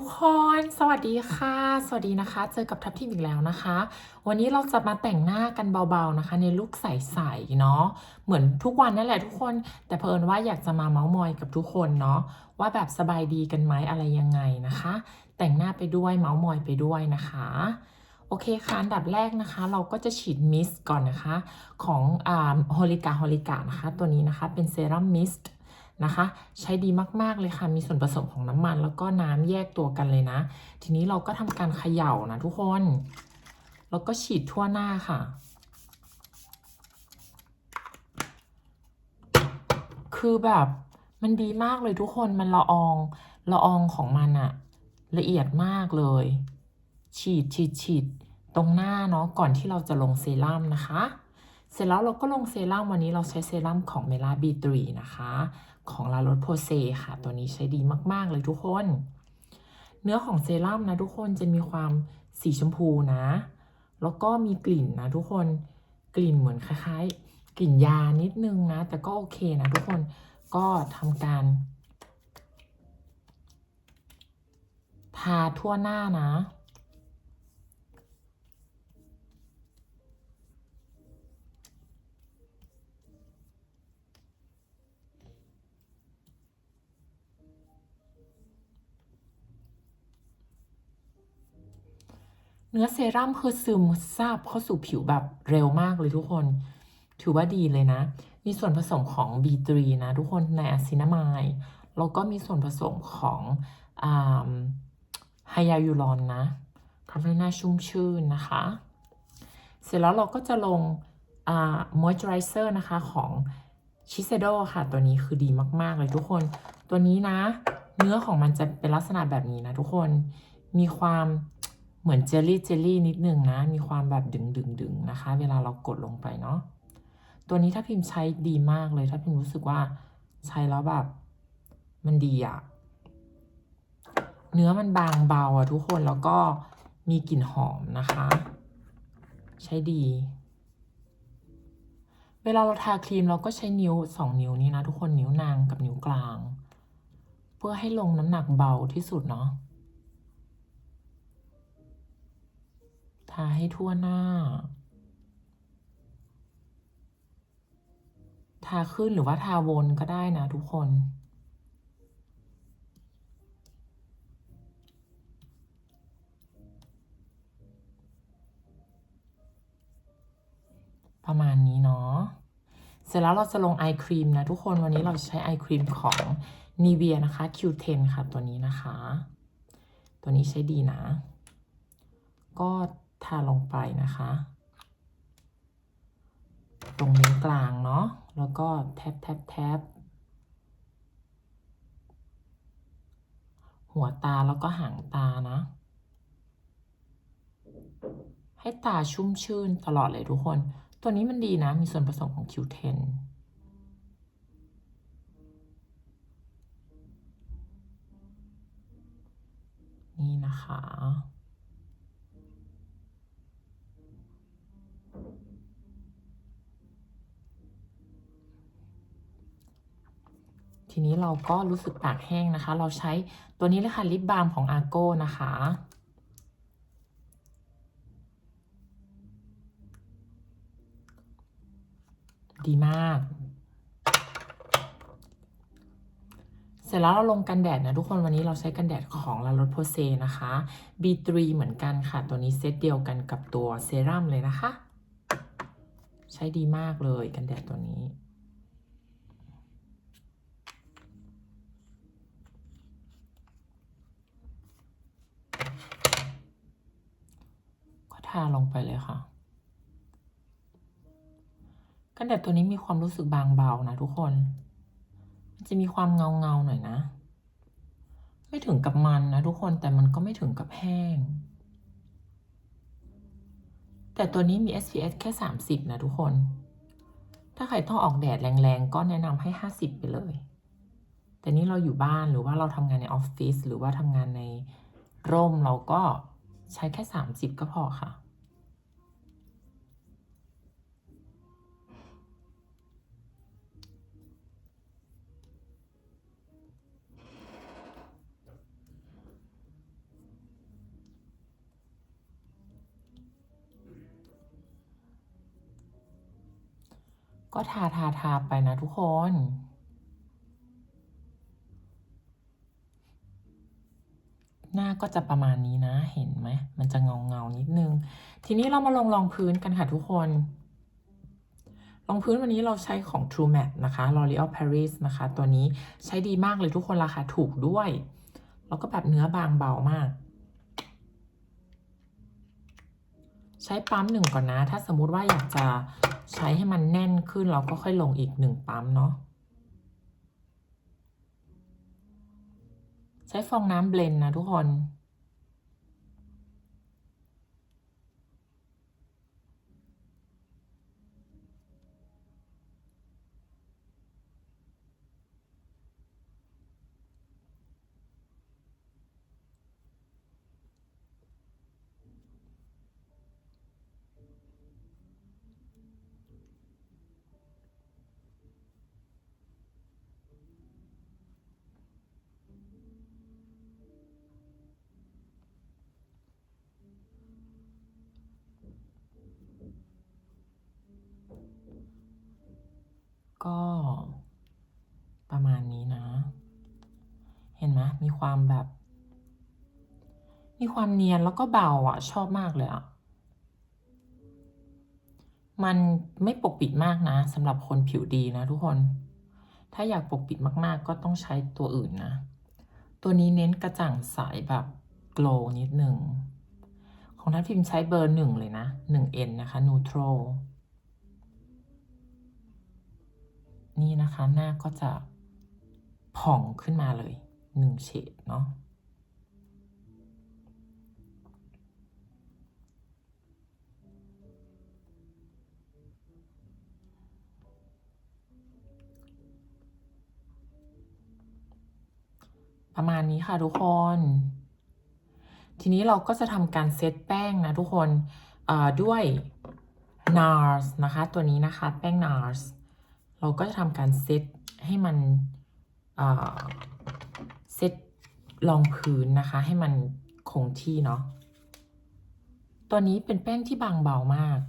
ทุกคนสวัสดีค่ะ สวัสดีนะคะ เจอกับทัพทีมอีกแล้วนะคะ วันนี้เราจะมาแต่งหน้ากันเบาๆนะคะ ในลุคใสๆเนาะเหมือนทุกวันนั่นแหละทุกคน แต่เพิ่นว่าอยากจะมาเมาส์มอยกับทุกคนเนาะว่าแบบสบายดีกันไหมอะไรยังไงนะคะ แต่งหน้าไปด้วยเมาส์มอยไปด้วยนะคะโอเคค่ะอันดับแรกนะคะ เราก็จะฉีดมิสก่อนนะคะ ของอ่าโฮลิกาโฮลิกานะคะ ตัวนี้นะคะเป็นเซรั่มมิสต์ นะคะ ใช้ดีมากๆเลยค่ะ มีส่วนผสมของน้ำมัน แล้วก็น้ำแยกตัวกันเลยนะ ทีนี้เราก็ทำการเขย่านะทุกคน แล้วก็ฉีดทั่วหน้าค่ะ คือแบบมันดีมากเลยทุกคน มันละอองละอองของมันอะละเอียดมากเลย ฉีดฉีดฉีดตรงหน้าเนาะก่อนที่เราจะลงเซรั่มนะคะ เสร็จแล้วเราก็ลงเซรั่มวันนี้เราใช้เซรั่มของเมล่าบีตรีนะคะ ของลาโรสโพเซค่ะ ตัวนี้ใช้ดีมาก ๆ เลยทุกคน เนื้อของเซรั่มนะทุกคนจะมีความสีชมพูนะ แล้วก็มีกลิ่นนะทุกคนกลิ่นเหมือนคล้ายๆ กลิ่นยานิดนึงนะ แต่ก็โอเคนะทุกคนก็ทำการ ทาทั่วหน้านะ เนื้อเซรั่มคือซึมซาบเข้าสู่ผิวแบบเร็วมากเลยทุกคน ถือว่าดีเลยนะ มีส่วนผสมของ B3 นะ ทุกคนในอะซินามายแล้วก็มีส่วนผสมของไฮยาลูรอนนะทำให้หน้าชุ่มชื่นนะคะ เสร็จแล้วเราก็จะลงมอยเจอไรเซอร์นะคะของชิเซโดค่ะ ตัวนี้คือดีมาก ๆ เลยทุกคน ตัวนี้นะ เนื้อของมันจะเป็นลักษณะแบบนี้นะทุกคน มีความ เหมือนเจลลี่เจลลี่นิดนึงนะ มีความแบบดึงดึงดึงนะคะ เวลาเรากดลงไปเนาะตัวนี้ถ้าพิมพ์ใช้ดีมากเลย ถ้าพิมพ์รู้สึกว่าใช้แล้วแบบมันดีอะเนื้อมันบางเบาอะทุกคนแล้วก็มีกลิ่นหอมนะคะ ใช้ดี เวลาเราทาครีมเราก็ใช้นิ้วสองนิ้วนี้นะทุกคนนิ้วนางกับนิ้วกลาง เพื่อให้ลงน้ำหนักเบาที่สุดเนาะาให้ทั่วหน้า ทาขึ้นหรือว่าทาวนก็ได้นะทุกคนประมาณนี้เนาะ เสร็จแล้วเราจะลงไอครีมนะทุกคนวันนี้เราใช้ไอครีมของ n i v e a นะคะ Q10 ค่ะตัวนี้นะคะ ตัวนี้ใช้ดีนะ ก็ ทาลงไปนะคะ ตรงนิ้วกลางเนาะแล้วก็แทบแทบแทบหัวตาแล้วก็หางตานะ ให้ตาชุ่มชื่นตลอดเลยทุกคน ตัวนี้มันดีนะ มีส่วนผสมของ Q10 นี่นะคะ นี้เราก็รู้สึกปากแห้งนะคะ เราใช้ตัวนี้เลยค่ะลิปบาล์มของอาโก้นะคะดีมาก เสร็จแล้วเราลงกันแดดนะทุกคนวันนี้เราใช้กันแดดของลาโรสโพเซนะคะ B3 เหมือนกันค่ะ ตัวนี้เซตเดียวกันกับตัวเซรั่มเลยนะคะ ใช้ดีมากเลยกันแดดตัวนี้ ก็ทาลงไปเลยค่ะ กันแดดตัวนี้มีความรู้สึกบางเบานะทุกคน มันจะมีความเงาเงาหน่อยนะ ไม่ถึงกับมันนะทุกคนแต่มันก็ไม่ถึงกับแห้ง แต่ตัวนี้มี SPF แค่ 30 นะทุกคน ถ้าใครต้องออกแดดแรงๆ ก็แนะนำให้ 50 ไปเลย แต่นี่เราอยู่บ้านหรือว่าเราทำงานในออฟฟิศหรือว่าทำงานในร่มเราก็ใช้แค่ 30 ก็พอค่ะ ก็ทาทาทาไปนะทุกคน หน้าก็จะประมาณนี้นะเห็นไหม มันจะเงาเงานิดนึง ทีนี้เรามาลงรองพื้นกันค่ะทุกคนรองพื้นวันนี้เราใช้ของ True Matte นะคะ L'Oreal Paris นะคะ ตัวนี้ใช้ดีมากเลยทุกคนราคาถูกด้วย แล้วก็แบบเนื้อบางเบามาก ใช้ปั๊มหนึ่งก่อนนะ ถ้าสมมติว่าอยากจะ ใช้ให้มันแน่นขึ้นเราก็ค่อยลงอีกหนึ่งปั๊มเนาะใช้ฟองน้ำเบลนนะทุกคน มีความแบบ มีความเนียนแล้วก็เบาอะ ชอบมากเลยอะ มันไม่ปกปิดมากนะสำหรับคนผิวดีนะทุกคน ถ้าอยากปกปิดมากๆ ก็ต้องใช้ตัวอื่นนะ ตัวนี้เน้นกระจ่างใสแบบโกลนิดหนึ่ง ของทัพทิมใช้เบอร์หนึ่งเลยนะ 1N นะคะ neutral นี่นะคะหน้าก็จะผ่องขึ้นมาเลย หนึ่งเฉดเนาะประมาณนี้ค่ะทุกคน ทีนี้เราก็จะทำการเซตแป้งนะทุกคนด้วย NARS นะคะ ตัวนี้นะคะแป้ง NARS เราก็จะทำการเซตให้มัน เซตรองพื้นนะคะ ให้มันคงที่เนาะตัวนี้เป็นแป้งที่บางเบามาก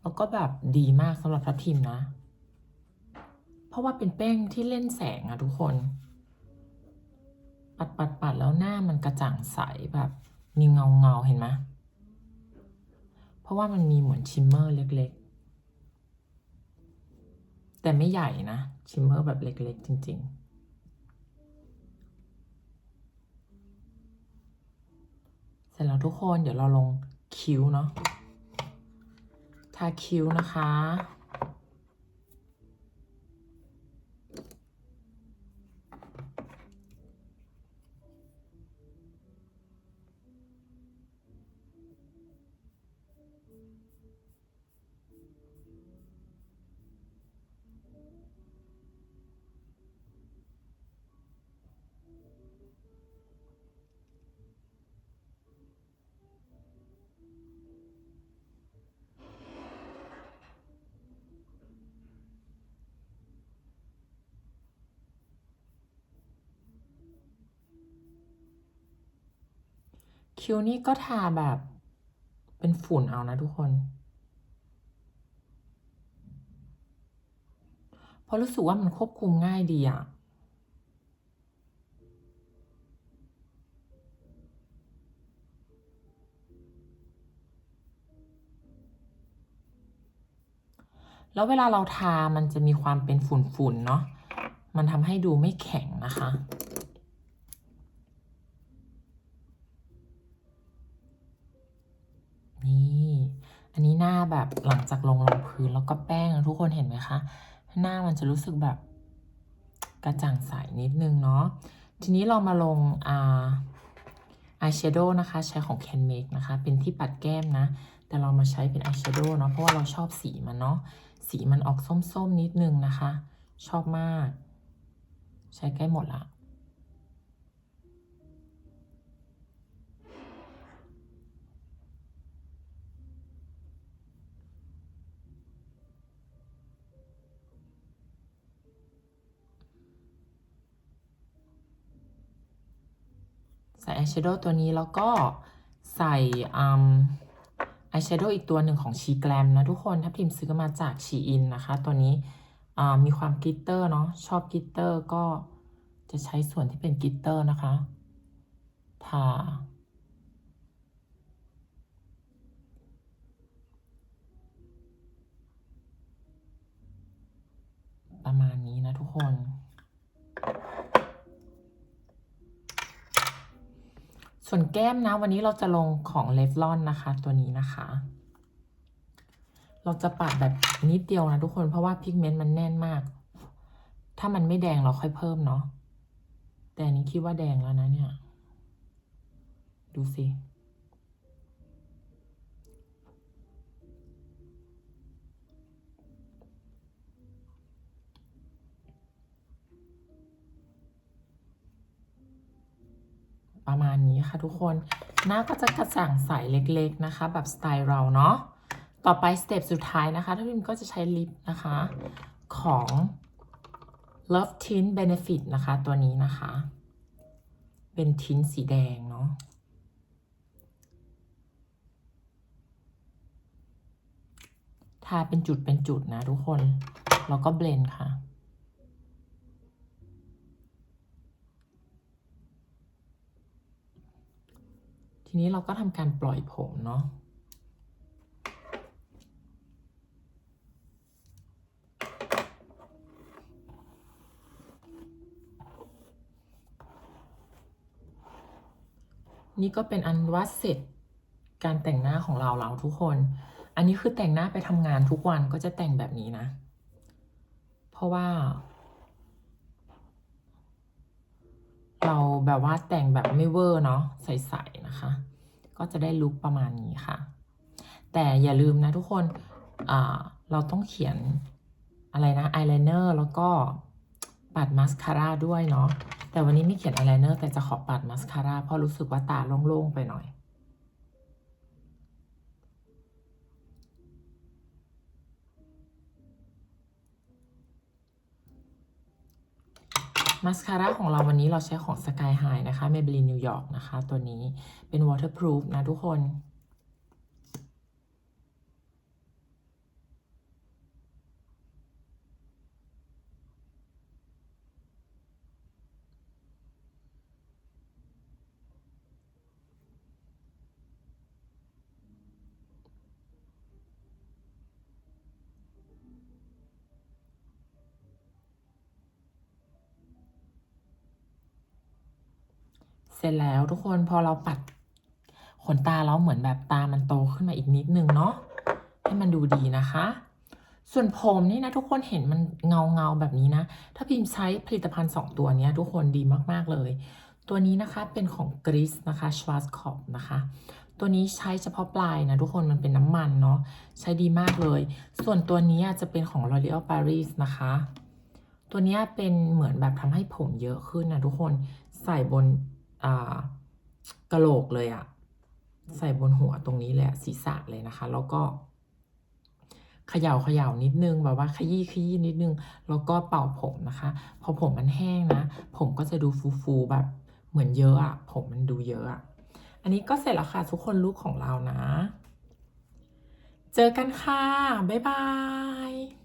แล้วก็แบบดีมากสำหรับทัพทิมนะ เพราะว่าเป็นแป้งที่เล่นแสงอะทุกคน ปัดปัดปัดแล้วหน้ามันกระจ่างใสแบบมีเงาเงาเห็นไหมเพราะว่ามันมีเหมือนชิมเมอร์เล็กๆ แต่ไม่ใหญ่นะ ชิมเมอร์แบบเล็กๆ จริง ๆ เสร็จแล้วทุกคนเดี๋ยวเราลงคิ้วเนาะ ทาคิ้วนะคะ คิ้วนี่ก็ทาแบบ เป็นฝุ่นเอานะทุกคน เพราะรู้สึกว่ามันควบคุมง่ายดีอะแล้วเวลาเราทามันจะมีความเป็นฝุ่นๆเนาะ มันทำให้ดูไม่แข็งนะคะ อันนี้หน้าแบบหลังจากลงรองพื้นแล้วก็แป้งทุกคนเห็นไหมคะ หน้ามันจะรู้สึกแบบกระจ่างใสนิดนึงเนาะทีนี้เรามาลงอ่าอายแชโดว์นะคะใช้ของ Can Make นะคะ เป็นที่ปัดแก้มนะ แต่เรามาใช้เป็นอายแชโดว์เนาะเพราะว่าเราชอบสีมันเนาะสีมันออกส้มๆนิดนึงนะคะ ชอบมาก ใช้ใกล้หมดละ แชโดว์ตัวนี้แล้วก็ใส่ออายแชโดว์อีกตัวหนึ่งของชีแกลมนะทุกคนถ้าพิมพ์ซื้อมาจากชีอินนะคะ ตัวนี้มีความกลิตเตอร์เนาะชอบกลิตเตอร์ก็จะใช้ส่วนที่เป็นกลิตเตอร์นะคะทาประมาณนี้นะทุกคน ส่วนแก้มนะวันนี้เราจะลงของเลฟลอนนะคะ ตัวนี้นะคะ เราจะปัดแบบนิดเดียวนะทุกคนเพราะว่าพิกเมนต์มันแน่นมาก ถ้ามันไม่แดงเราค่อยเพิ่มเนาะแต่นี้คิดว่าแดงแล้วนะเนี่ย ดูสิ ประมาณนี้ค่ะทุกคน หน้าก็จะกระจ่างใสเล็กๆนะคะ แบบสไตล์เราเนาะ ต่อไปสเต็ปสุดท้ายนะคะถ้านพิมก็จะใช้ลิปนะคะ ของ Love Tint Benefit นะคะ ตัวนี้นะคะ เป็นทินสีแดงเนาะทาเป็นจุดเป็นจุดนะทุกคน แล้วก็เบลนด์ค่ะ ทีนี้เราก็ทำการปล่อยผมเนาะนี่ก็เป็นอันว่าเสร็จการแต่งหน้าของเราเราทุกคน อันนี้คือแต่งหน้าไปทำงานทุกวันก็จะแต่งแบบนี้นะ เพราะว่า เราแบบว่าแต่งแบบไม่เวอร์เนาะใสๆนะคะ ก็จะได้ลุคประมาณนี้ค่ะ แต่อย่าลืมนะทุกคนเราต้องเขียนอะไรนะอายไลเนอร์แล้วก็ปัดมาสคาร่าด้วยเนาะแต่วันนี้ไม่เขียนอายไลเนอร์แต่จะขอปัดมาสคาร่าเพราะรู้สึกว่าตาโล่งๆไปหน่อย มาสคาร่าของเราวันนี้เราใช้ของ Sky High นะคะ Maybelline New York นะคะ ตัวนี้เป็น waterproof นะทุกคน ร็จแล้วทุกคนพอเราปัดขนตาเราเหมือนแบบตามันโตขึ้นมาอีกนิดนึงเนาะให้มันดูดีนะคะ ส่วนผมนี่นะทุกคนเห็นมันเงาเงาแบบนี้นะ ถ้าพิมพ์ใช้ผลิตภัณฑ์ 2 ตัวนี้ทุกคนดีมากๆเลย ตัวนี้นะคะเป็นของกริสนะคะชวาสคอปนะคะ ตัวนี้ใช้เฉพาะปลายนะทุกคนมันเป็นน้ำมันเนาะใช้ดีมากเลย ส่วนตัวนี้จะเป็นของ L'Oreal Paris นะคะ ตัวนี้เป็นเหมือนแบบทำให้ผมเยอะขึ้นนะทุกคนใส่บน อ่ากะโหลกเลยอะใส่บนหัวตรงนี้เละศีรษะเลยนะคะ แล้วก็เขย่าเขย่านิดนึงแบบว่าขยี้ขยี้นิดนึง แล้วก็เป่าผมนะคะ พอผมมันแห้งนะ ผมก็จะดูฟูๆแบบเหมือนเยอะอะผมมันดูเยอะอะอันนี้ก็เสร็จแล้วค่ะทุกคนลุคของเรานะ เจอกันค่ะ บ๊ายบาย